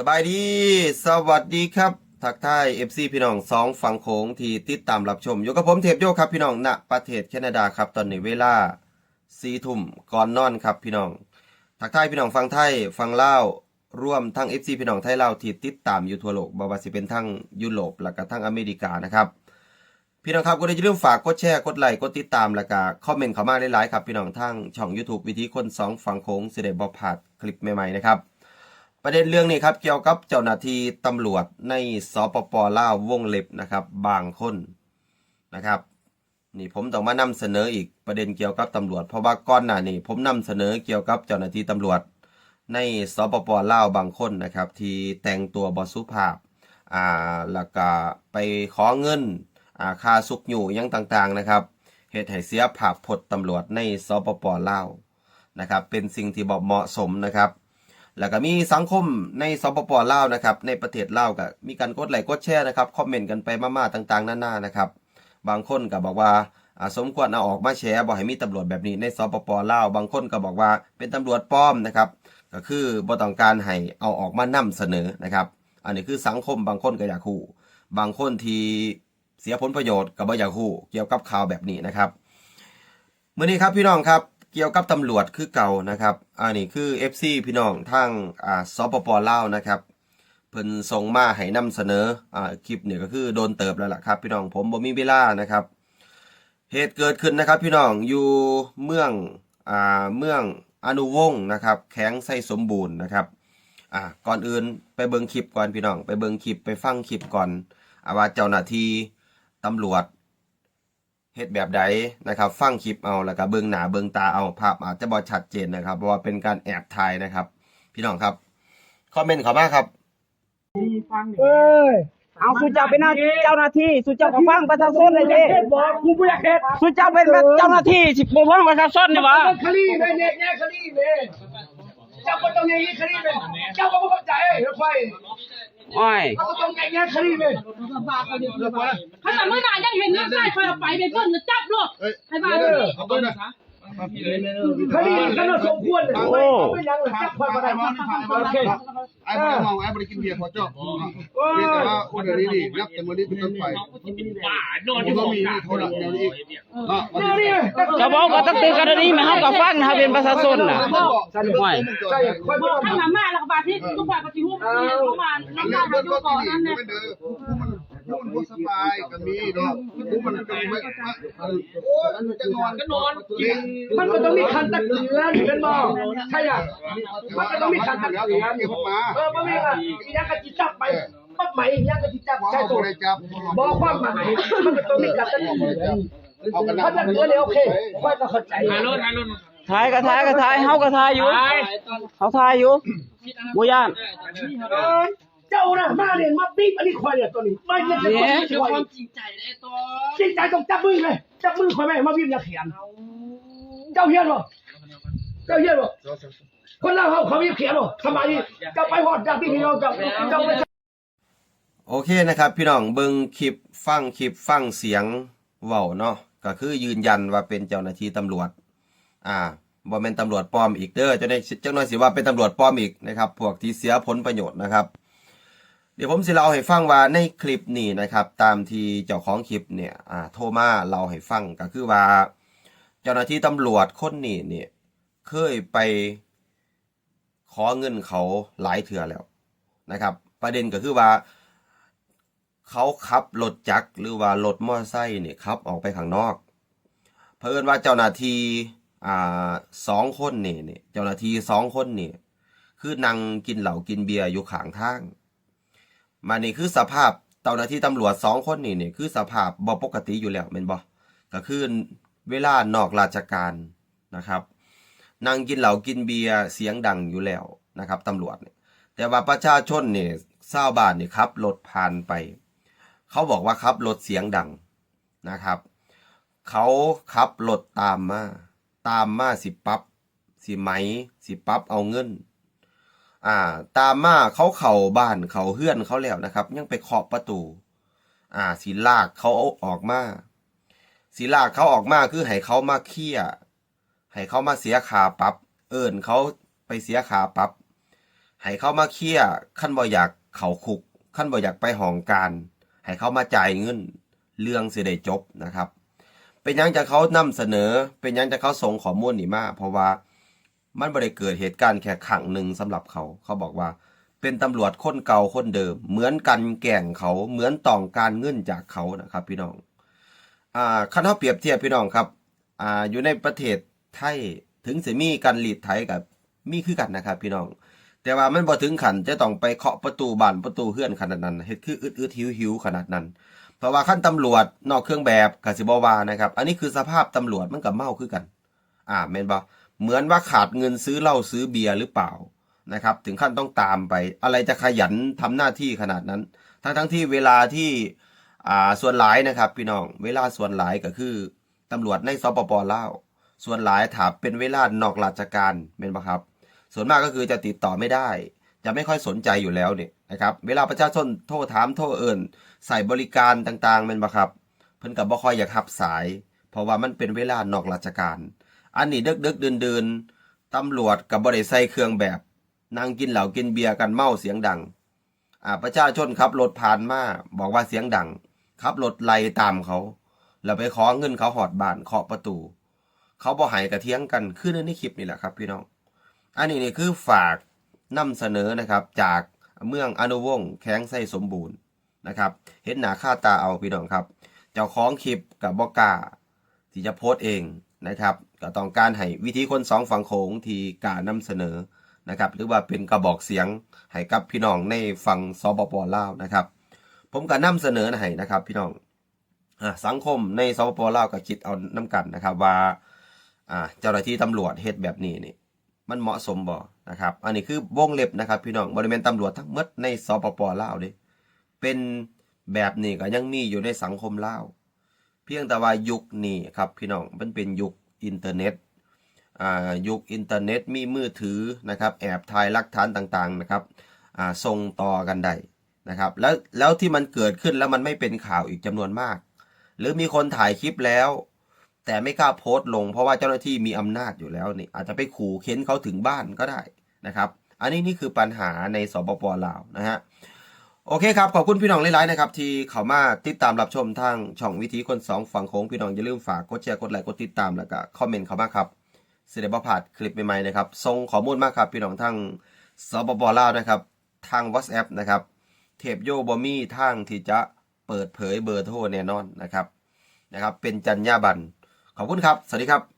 สบายดี สวัสดีครับ ทักทาย FC พี่น้องสองฝั่งโขงที่ติดตามรับชมอยู่กับผมเทพโยครับพี่น้องณประเทศแคนาดาครับตอนนี้เวลาสี่ทุ่มก่อนนอนครับพี่น้อง ทักทายพี่น้องฟังไทยฟังเล่าร่วมทั้ง FC พี่น้องไทยเล่าที่ติดตามอยู่ทั่วโลกบ่ว่าสิเป็นทั้งยุโรปแล้วก็ทั้งอเมริกานะครับ พี่น้องครับก็อย่าลืมฝากกดแชร์กดไลค์กดติดตามแล้วก็คอมเมนต์เข้ามาหลายๆครับพี่น้องทั้งช่อง YouTube วิธีคนสองฝั่งโขงสิได้บ่พาดคลิปใหม่ๆนะครับ ประเด็นเรื่องนี้ครับเกี่ยวกับเจ้าหน้าที่ตำรวจในสปปลาววงเล็บนะครับ บางคนนะครับนี่ผมต้องมานำเสนออีกประเด็นเกี่ยวกับตำรวจ เพราะว่าก่อนหน้านี้ผมนำเสนอเกี่ยวกับเจ้าหน้าที่ตำรวจ ในสปปลาวบางคนนะครับ ที่แต่งตัวบอสุภาพอ่าแล้วก็ไปขอเงินอ่าค่าสุกอยู่ยังต่างๆนะครับเหตุให้เสียภาพพจน์ตำรวจในสปปลาวนะครับ เป็นสิ่งที่บ่เหมาะสมนะครับ แล้วก็มีสังคมในสปปลาวนะครับ ในประเทศลาวก็มีการกดไลค์กดแชร์นะครับคอมเมนต์กันไปมาๆต่างๆนานานะครับ บางคนก็บอกว่าสมควรเอาออกมาแชร์บอกให้มีตำรวจแบบนี้ในสปปลาวบางคนก็บอกว่าเป็นตำรวจปลอมนะครับ ก็คือบ่ต้องการให้เอาออกมานำเสนอนะครับ อันนี้คือสังคมบางคนก็อยากฮู้บางคนที่เสียผลประโยชน์ก็บ่อยากฮู้เกี่ยวกับข่าวแบบนี้นะครับเมื้อนี้ครับพี่น้องครับ เกี่ยวกับตำรวจคือเก่านะครับอันนี้คือ FC พี่น้องทางอ่าสปปลาวนะครับเพิ่นส่งมาให้นำเสนออ่าคลิปเนี่ยก็คือโดนเติบแล้วล่ะครับ พี่น้องผมบ่มีเวลานะครับ เหตุเกิดขึ้นนะครับ พี่น้องอยู่เมืองอ่าเมืองอนุวงศ์นะครับ แข็งไส้สมบูรณ์นะครับอ่าก่อนอื่นไปเบิ่งคลิปก่อนพี่น้อง ไปเบิ่งคลิปไปฟังคลิปก่อนอาว่าเจ้าหน้าที่ตำรวจ เฮ็ดแบบใดนะครับฟังคลิปเอาแล้วก็เบิ่งหน้าเบิ่งตาเอาภาพอาจจะบ่ชัดเจนนะครับ เพราะว่าเป็นการแอบถ่ายนะครับ พี่น้องครับคอมเมนต์เข้ามาครับเอ้ยเอาสุเจ้าเป็นหน้าเจ้าหน้าที่สุเจ้าก็ฟังประชาชนเลยดิเฮ็ดบอกกูบ่อยากเฮ็ดสุเจ้าเป็นเจ้าหน้าที่สิบ่ฟังประชาชนนี่หวะมันคลีแม่เนี่ยแง่คลีแม่เจ้าบ่ต้องแง่คลีแม่เจ้าบ่เข้าใจเฮ้ยค่ อยโอ้ยเจ้าบ่ต้องแง่แง่คลีแม่ถ้าแต่เมื่อไหร่ยังเห็นเงินได้คอยเอาไปไปเพิ่นจะจับโลดให้บ้านเลย คลีกันสมควรเลยโอ้ไม่ยังเลยจับค่อยบ่ได้โอเคไอ้บริมองไอ้บริกินเบียร์พอจบมีแต่ว่าวันนี้นี่นับแต่วันนี้เป็นต้นไปผมก็มีโทรศัพท์เดียวนี้เนาะเดี๋ยวนี้ก็บอกว่าตั้งแต่กรณีมาเฮาก็ฟังเฮาเป็นประชาชนน่ะใช่ค่อยบ่ถ้าหนามาแล้วก็บาที่ทุกฝ่ายปฏิรูปเนี่ยเข้ามาอันน้ำนี้ตาเบิ่เขางอยู่ก็ก่อนนั่นที่เนี่ย ไม่เด้อมันมันสบายก็มีเนาะกูมันเป็ไม่โอ้ยจะนอนก็นอนกินมันก็ต้องมีคันตักเตือนเป็นบ่ใช่อะมันก็ต้องมีคันตักเตือนเก็บมาเออบ่มีอะอีหยังก็สิจับไปปั๊บไหมอีหยังก็สิจับใช่ตัวไปจับบอกความหมายมันก็ต้องมีการตัดสินถ้าตัดสินเนี่ยโอเคค่อยก็เข้าใจถ่ายก็ถ่ายก็ถ่ายเฮาก็ถ่ายอยู่เฮาถ่ายอยู่บ่ย่าน เจ้าน่ะมาเรียนมาปี๊บอันนี้ควายเนี่ยตัวนี้ไม่ใช่ควายควายจริงใจเลยตัวจริงใจต้องจับมือเลยจับมือควายแม่มาวิ่งอย่าเขียนเจ้าเฮียนบ่เจ้าเฮียนบ่คนเราเขาเขาไม่เขียนบ่สมัยนี้เจ้าไปหอดจากที่พี่น้องเจ้าเจ้าไป โอเคนะครับพี่น้องเบิ่งคลิปฟังคลิปฟังเสียงเว้าเนาะก็คือยืนยันว่าเป็นเจ้าหน้าที่ตำรวจ อ่าบ่แม่นตำรวจปลอมอีกเด้อเจ้าได้เจ้าหน้าสิว่าเป็นตำรวจปลอมอีกนะครับพวกที่เสียผลประโยชน์นะครับ เดี๋ยวผมสิเล่าให้ฟังว่าในคลิปนี้นะครับ ตามที่เจ้าของคลิปเนี่ยอ่าโทรมาเล่าให้ฟังก็คือว่า เจ้าหน้าที่ตำรวจคนนี้เนี่ยเคยไปขอเงินเขาหลายเถื่อแล้วนะครับ ประเด็นก็คือว่า เขาขับรถจักรหรือว่ารถมอเตอร์ไซค์เนี่ยขับออกไปข้างนอก เพิ่นว่าเจ้าหน้าที่อ่าสองคนเนี่ยเจ้าหน้าที่สองคนเนี่ยคือนั่งกินเหล้ากินเบียร์อยู่ข้างทาง มานี่คือสภาพเจ้าหน้าที่ตำรวจสองคนนี่เนี่ยคือสภาพบ่ปกติอยู่แล้วแม่นบ่ก็คือเวลานอกราชการนะครับนั่งกินเหล้ากินเบียร์เสียงดังอยู่แล้วนะครับตำรวจเนี่ยแต่ว่าประชาชนเนี่ยชาวบ้านนี่ขับรถผ่านไป เขาบอกว่าขับรถเสียงดังนะครับ เขาขับรถตามมา ตามมาสิปับ๊บสิไหมสิปั๊บเอาเงิน อ่า ตามมาเขาเข่าบ้านเขาเฮือนเขาแล้วนะครับ ยังไปเคาะประตู อ่าสิลากเขาเอาออกมาสิลากเขาออกมาคือให้เขามาเคลียให้เขามาเสียค่าปรับ เอิญเขาไปเสียค่าปรับให้เขามาเคลียขั้นบ่อยากเขาคุก ขั้นบ่อยากไปห้องการให้เขามาจ่ายเงิน เรื่องเสิได้จบนะครับ เป็นยังจะเขานำเสนอ เป็นยังจะเขาส่งข้อมูลนี่มาเพราะว่า มันบ่ได้เกิดเหตุการณ์แค่ครั้งหนึ่งสำหรับเขา เขาบอกว่า เป็นตำรวจคนเก่าคนเดิม เหมือนกันแก่งเขาเหมือนต้องการเงินจากเขานะครับ พี่น้องอ่าคันเขาเปรียบเทียบพี่น้องครับอ่าอยู่ในประเทศไทยถึงสิมีการหลีดไทยกับมีคือกันนะครับ พี่น้อง แต่ว่ามันบ่ถึงขันจะต้องไปเคาะประตูบ้านประตูเฮือนขนาดนั้นเฮ็ดคืออึดอึดหิวหิวขนาดนั้นเพราะว่าขั้นตำรวจนอกเครื่องแบบกสิบวานะครับ อันนี้คือสภาพตำรวจมันกับเมาคือกัน อ่าแม่นบ่ เหมือนว่าขาดเงินซื้อเหล้าซื้อเบียร์หรือเปล่านะครับ ถึงขั้นต้องตามไป อะไรจะขยันทำหน้าที่ขนาดนั้น ทั้งทั้งที่เวลาที่อ่าส่วนหลายนะครับพี่น้องเวลาส่วนหลายก็คือตำรวจในสปปลาวส่วนหลายถามเป็นเวลานอกราชการเป็นปะครับ ส่วนมากก็คือจะติดต่อไม่ได้ จะไม่ค่อยสนใจอยู่แล้วเนี่ยนะครับ เวลาประชาชนโทรถามโทรเอิญใส่บริการต่างๆเป็นปะครับ เพิ่นกับบ่ค่อยอยากรับสาย เพราะว่ามันเป็นเวลานอกราชการ อันนี้ดึกดึกๆเดินตำรวจกับบ่ได้ใส่เครื่องแบบนั่งกินเหล้ากินเบียร์กันเมาเสียงดัง อ่าประชาชนขับรถผ่านมาบอกว่าเสียงดังขับรถไล่ตามเขา แล้วไปขอเงินเขาหอดบานเคาะประตู เขาบ่ให้กระเทียงกันคือในคลิปนี่แหละครับ พี่น้อง อันนี้นี่คือฝากนำเสนอนะครับ จากเมืองอนุวงศ์แข้งไส้สมบูรณ์นะครับ เห็นหนาค่าตาเอาพี่น้องครับ เจ้าของคลิปกับบอกาที่จะโพสต์เองนะครับ ก็ต้องการให้วิธีคนสองฝั่งโขงที่กล้านำเสนอนะครับหรือว่าเป็นกระบอกเสียงให้กับพี่น้องในฝั่งสปปลาวนะครับ ผมก็นำเสนอให้นะครับ พี่น้องอสังคมในสปปลาวก็คิดเอาน้กันนะครับว่าอ่าเจ้าหน้าที่ตำรวจเฮ็ดแบบนี้นี่มันเหมาะสมบ่นะครับ อันนี้คือวงเล็บนะครับ พี่น้องบริเวณตำรวจทั้งหมดในสปปลาวเด้เป็นแบบนี้ก็ยังมีอยู่ในสังคมลาว เพียงแต่ว่ายุคนี้ครับ พี่น้องมันเป็นยุค อินเทอร์เน็ตยุคอินเทอร์เน็ตมีมือถือนะครับแอบถ่ายหลักฐานต่างๆนะครับส่งต่อกันได้นะครับแล้วแล้วที่มันเกิดขึ้นแล้วมันไม่เป็นข่าวอีกจำนวนมาก หรือมีคนถ่ายคลิปแล้ว แต่ไม่กล้าโพสต์ลง เพราะว่าเจ้าหน้าที่มีอำนาจอยู่แล้วนี่อาจจะไปขู่เค้นเขาถึงบ้านก็ได้นะครับ อันนี้นี่คือปัญหาในสปปลาวนะฮะ โอเคครับ ขอบคุณพี่น้องหลายๆนะครับที่เข้ามาติดตามรับชมทางช่องวิธีคนสองฝั่งโค้งพี่น้องอย่าลืมฝากกดแชร์กดไลค์กดติดตามแล้วก็คอมเมนต์เข้ามาครับเสได็จบ่พาดคลิปใหม่ๆนะครับส่งข้อมูลมากครับ พี่น้องทางสปปลาวนะครับทาง WhatsApp นะครับเทปโยบอมี่ทางที่จะเปิดเผยเบอร์โทรแน่นอนนะครับนะครับ เป็นจัญญาบันขอบคุณครับ สวัสดีครับ